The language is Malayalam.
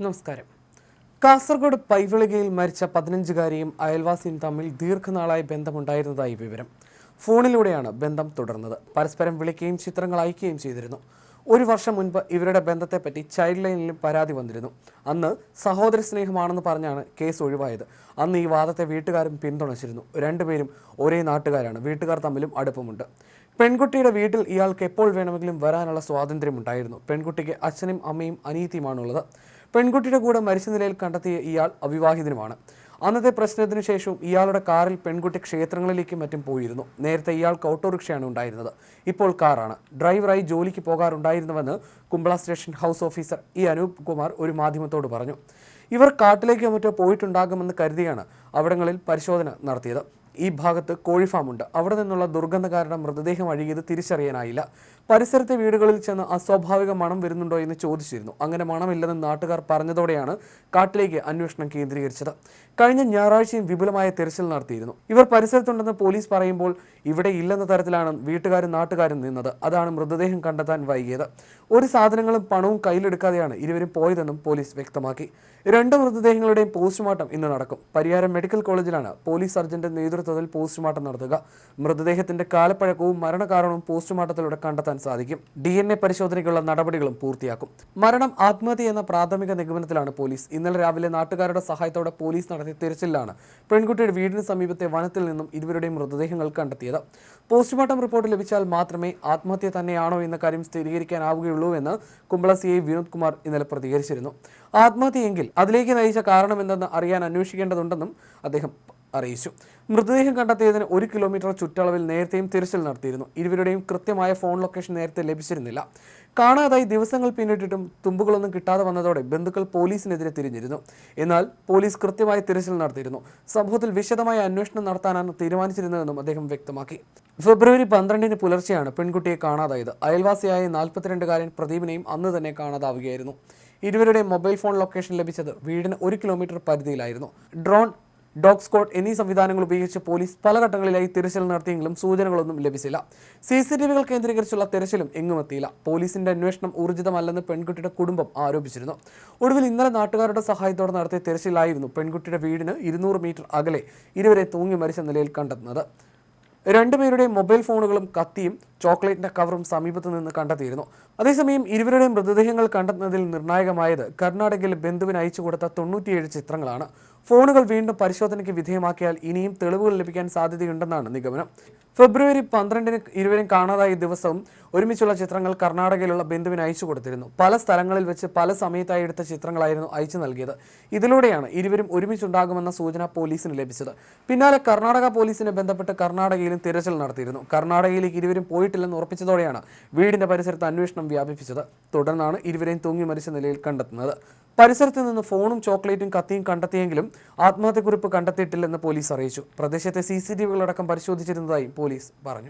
നമസ്കാരം. കാസർഗോഡ് പൈവിളികയിൽ മരിച്ച പതിനഞ്ചുകാരിയും അയൽവാസിയും തമ്മിൽ ദീർഘനാളായി ബന്ധമുണ്ടായിരുന്നതായി വിവരം. ഫോണിലൂടെയാണ് ബന്ധം തുടർന്നത്. പരസ്പരം വിളിക്കുകയും ചിത്രങ്ങൾ അയക്കുകയും ചെയ്തിരുന്നു. ഒരു വർഷം മുൻപ് ഇവരുടെ ബന്ധത്തെപ്പറ്റി ചൈൽഡ് ലൈനിലും പരാതി വന്നിരുന്നു. അന്ന് സഹോദര സ്നേഹമാണെന്ന് പറഞ്ഞാണ് കേസ് ഒഴിവായത്. അന്ന് ഈ വാദത്തെ വീട്ടുകാരും പിന്തുണച്ചിരുന്നു. രണ്ടുപേരും ഒരേ നാട്ടുകാരാണ്. വീട്ടുകാർ തമ്മിലും അടുപ്പമുണ്ട്. പെൺകുട്ടിയുടെ വീട്ടിൽ ഇയാൾക്ക് എപ്പോൾ വേണമെങ്കിലും വരാനുള്ള സ്വാതന്ത്ര്യമുണ്ടായിരുന്നു. പെൺകുട്ടിക്ക് അച്ഛനും അമ്മയും അനീതിയുമാണുള്ളത് പെൺകുട്ടിയുടെ കൂടെ മരിച്ച നിലയിൽ കണ്ടെത്തിയ ഇയാൾ അവിവാഹിതനുമാണ്. അന്നത്തെ പ്രശ്നത്തിനു ശേഷവും ഇയാളുടെ കാറിൽ പെൺകുട്ടി ക്ഷേത്രങ്ങളിലേക്കും മറ്റും പോയിരുന്നു. നേരത്തെ ഇയാൾക്ക് ഓട്ടോറിക്ഷയാണ് ഉണ്ടായിരുന്നത്. ഇപ്പോൾ കാറാണ്. ഡ്രൈവറായി ജോലിക്ക് പോകാറുണ്ടായിരുന്നുവെന്ന് Kumbla station house officer E Anoop Kumar ഒരു മാധ്യമത്തോട് പറഞ്ഞു. ഇവർ കാട്ടിലേക്കോ മറ്റോ പോയിട്ടുണ്ടാകുമെന്ന് കരുതിയാണ് അവിടങ്ങളിൽ പരിശോധന നടത്തിയത്. ഈ ഭാഗത്ത് കോഴി ഫാമുണ്ട് അവിടെ നിന്നുള്ള ദുർഗന്ധ കാരണം മൃതദേഹം അഴുകിയത് തിരിച്ചറിയാനായില്ല. പരിസരത്തെ വീടുകളിൽ ചെന്ന് അസ്വാഭാവിക മണം വരുന്നുണ്ടോ എന്ന് ചോദിച്ചിരുന്നു. അങ്ങനെ മണമില്ലെന്ന് നാട്ടുകാർ പറഞ്ഞതോടെയാണ് കാട്ടിലേക്ക് അന്വേഷണം കേന്ദ്രീകരിച്ചത്. കഴിഞ്ഞ ഞായറാഴ്ചയും വിപുലമായ തിരച്ചിൽ നടത്തിയിരുന്നു. ഇവർ പരിസരത്തുണ്ടെന്ന് പോലീസ് പറയുമ്പോൾ ഇവിടെ ഇല്ലെന്ന തരത്തിലാണ് വീട്ടുകാരും നാട്ടുകാരും നിന്നത്. അതാണ് മൃതദേഹം കണ്ടെത്താൻ വൈകിയത്. ഒരു സാധനങ്ങളും പണവും കയ്യിലെടുക്കാതെയാണ് ഇരുവരും പോയതെന്നും പോലീസ് വ്യക്തമാക്കി. രണ്ട് മൃതദേഹങ്ങളുടെയും പോസ്റ്റ്മോർട്ടം ഇന്ന് നടക്കും. പരിയാരം മെഡിക്കൽ കോളേജിലാണ് പോലീസ് സർജന്റെ നേതൃത്വത്തിൽ പോസ്റ്റ്മോർട്ടം നടത്തുക. മൃതദേഹത്തിന്റെ കാലപ്പഴക്കവും മരണകാരണവും പോസ്റ്റ്മോർട്ടത്തിലൂടെ കണ്ടെത്താൻ സാധിക്കും. ഡി എൻ എ പരിശോധനയ്ക്കുള്ള നടപടികളും പൂർത്തിയാക്കും. മരണം ആത്മഹത്യ എന്ന പ്രാഥമിക നിഗമനത്തിലാണ് പോലീസ്. ഇന്നലെ രാവിലെ നാട്ടുകാരുടെ സഹായത്തോടെ പോലീസ് നടത്തിയ തിരച്ചിലാണ് പെൺകുട്ടിയുടെ വീടിന് സമീപത്തെ വനത്തിൽ നിന്നും ഇരുവരുടെയും മൃതദേഹങ്ങൾ കണ്ടെത്തിയത്. പോസ്റ്റ്മോർട്ടം റിപ്പോർട്ട് ലഭിച്ചാൽ മാത്രമേ ആത്മഹത്യ തന്നെയാണോ എന്ന കാര്യം സ്ഥിരീകരിക്കാനാവുകയുള്ളൂ എന്ന് കുമ്പള സി ഐ വിനോദ് കുമാർ ഇന്നലെ പ്രതികരിച്ചിരുന്നു. ആത്മഹത്യയെങ്കിൽ അതിലേക്ക് നയിച്ച കാരണം കാരണമെന്തെന്ന് അറിയാൻ അന്വേഷിക്കേണ്ടതുണ്ടെന്നും അദ്ദേഹം അറിയിച്ചു. മൃതദേഹം കണ്ടെത്തിയതിന് ഒരു കിലോമീറ്റർ ചുറ്റളവിൽ നേരത്തെയും തിരച്ചിൽ നടത്തിയിരുന്നു. ഇരുവരുടെയും കൃത്യമായ ഫോൺ ലൊക്കേഷൻ നേരത്തെ ലഭിച്ചിരുന്നില്ല. കാണാതായി ദിവസങ്ങൾ പിന്നിട്ടിട്ടും തുമ്പുകളൊന്നും കിട്ടാതെ വന്നതോടെ ബന്ധുക്കൾ പോലീസിനെതിരെ തിരിഞ്ഞിരുന്നു. എന്നാൽ പോലീസ് കൃത്യമായ തിരച്ചിൽ നടത്തിയിരുന്നു. സംഭവത്തിൽ വിശദമായ അന്വേഷണം നടത്താനാണ് തീരുമാനിച്ചിരുന്നതെന്നും അദ്ദേഹം വ്യക്തമാക്കി. ഫെബ്രുവരി പന്ത്രണ്ടിന് പുലർച്ചെയാണ് പെൺകുട്ടിയെ കാണാതായത്. അയൽവാസിയായ നാൽപ്പത്തിരണ്ടുകാരൻ പ്രദീപിനെയും അന്ന് തന്നെ കാണാതാവുകയായിരുന്നു. ഇരുവരുടെയും മൊബൈൽ ഫോൺ ലൊക്കേഷൻ ലഭിച്ചത് വീടിന് ഒരു കിലോമീറ്റർ പരിധിയിലായിരുന്നു. ഡ്രോൺ ഡോഗ് സ്കോട്ട് എന്നീ സംവിധാനങ്ങൾ ഉപയോഗിച്ച് പോലീസ് പല ഘട്ടങ്ങളിലായി തിരച്ചിൽ നടത്തിയെങ്കിലും സൂചനകളൊന്നും ലഭിച്ചില്ല. സി സി ടി വികൾ കേന്ദ്രീകരിച്ചുള്ള തിരച്ചിലും എങ്ങും എത്തിയില്ല. പോലീസിന്റെ അന്വേഷണം ഊർജിതമല്ലെന്ന് പെൺകുട്ടിയുടെ കുടുംബം ആരോപിച്ചിരുന്നു. ഒടുവിൽ ഇന്നലെ നാട്ടുകാരുടെ സഹായത്തോടെ നടത്തിയ തിരച്ചിലായിരുന്നു പെൺകുട്ടിയുടെ വീടിന് ഇരുന്നൂറ് മീറ്റർ അകലെ ഇരുവരെ തൂങ്ങി മരിച്ച നിലയിൽ കണ്ടെത്തുന്നത്. രണ്ടുപേരുടെയും മൊബൈൽ ഫോണുകളും കത്തിയും ചോക്ലേറ്റിന്റെ കവറും സമീപത്ത് നിന്ന് കണ്ടെത്തിയിരുന്നു. അതേസമയം ഇരുവരുടെയും മൃതദേഹങ്ങൾ കണ്ടെത്തുന്നതിൽ നിർണായകമായത് കർണാടകയിൽ ബന്ധുവിന് അയച്ചു കൊടുത്ത തൊണ്ണൂറ്റിയേഴ് ചിത്രങ്ങളാണ്. ഫോണുകൾ വീണ്ടും പരിശോധനയ്ക്ക് വിധേയമാക്കിയാൽ ഇനിയും തെളിവുകൾ ലഭിക്കാൻ സാധ്യതയുണ്ടെന്നാണ് നിഗമനം. ഫെബ്രുവരി പന്ത്രണ്ടിന് ഇരുവരും കാണാതായ ദിവസം ഒരുമിച്ചുള്ള ചിത്രങ്ങൾ കർണാടകയിലുള്ള ബന്ധുവിന് അയച്ചു കൊടുത്തിരുന്നു. പല സ്ഥലങ്ങളിൽ വെച്ച് പല സമയത്തായി എടുത്ത ചിത്രങ്ങളായിരുന്നു അയച്ചു നൽകിയത്. ഇതിലൂടെയാണ് ഇരുവരും ഒരുമിച്ചുണ്ടാകുമെന്ന സൂചന പോലീസിന് ലഭിച്ചത്. പിന്നാലെ കർണാടക പോലീസിനെ ബന്ധപ്പെട്ട് കർണാടകയിലും തിരച്ചിൽ നടത്തിയിരുന്നു. കർണാടകയിലേക്ക് ഇരുവരും പോയിട്ടില്ലെന്ന് ഉറപ്പിച്ചതോടെയാണ് വീടിന്റെ പരിസരത്ത് അന്വേഷണം വ്യാപിപ്പിച്ചത്. തുടർന്നാണ് ഇരുവരെയും തൂങ്ങി മരിച്ച നിലയിൽ കണ്ടെത്തുന്നത്. പരിസരത്ത് നിന്ന് ഫോണും ചോക്ലേറ്റും കത്തിയും കണ്ടെത്തിയെങ്കിലും ആത്മഹത്യക്കുറിപ്പ് കണ്ടെത്തിയിട്ടില്ലെന്ന് പോലീസ് അറിയിച്ചു. പ്രദേശത്തെ സി സി ടി വികളടക്കം പരിശോധിച്ചിരുന്നതായും പോലീസ് പറഞ്ഞു.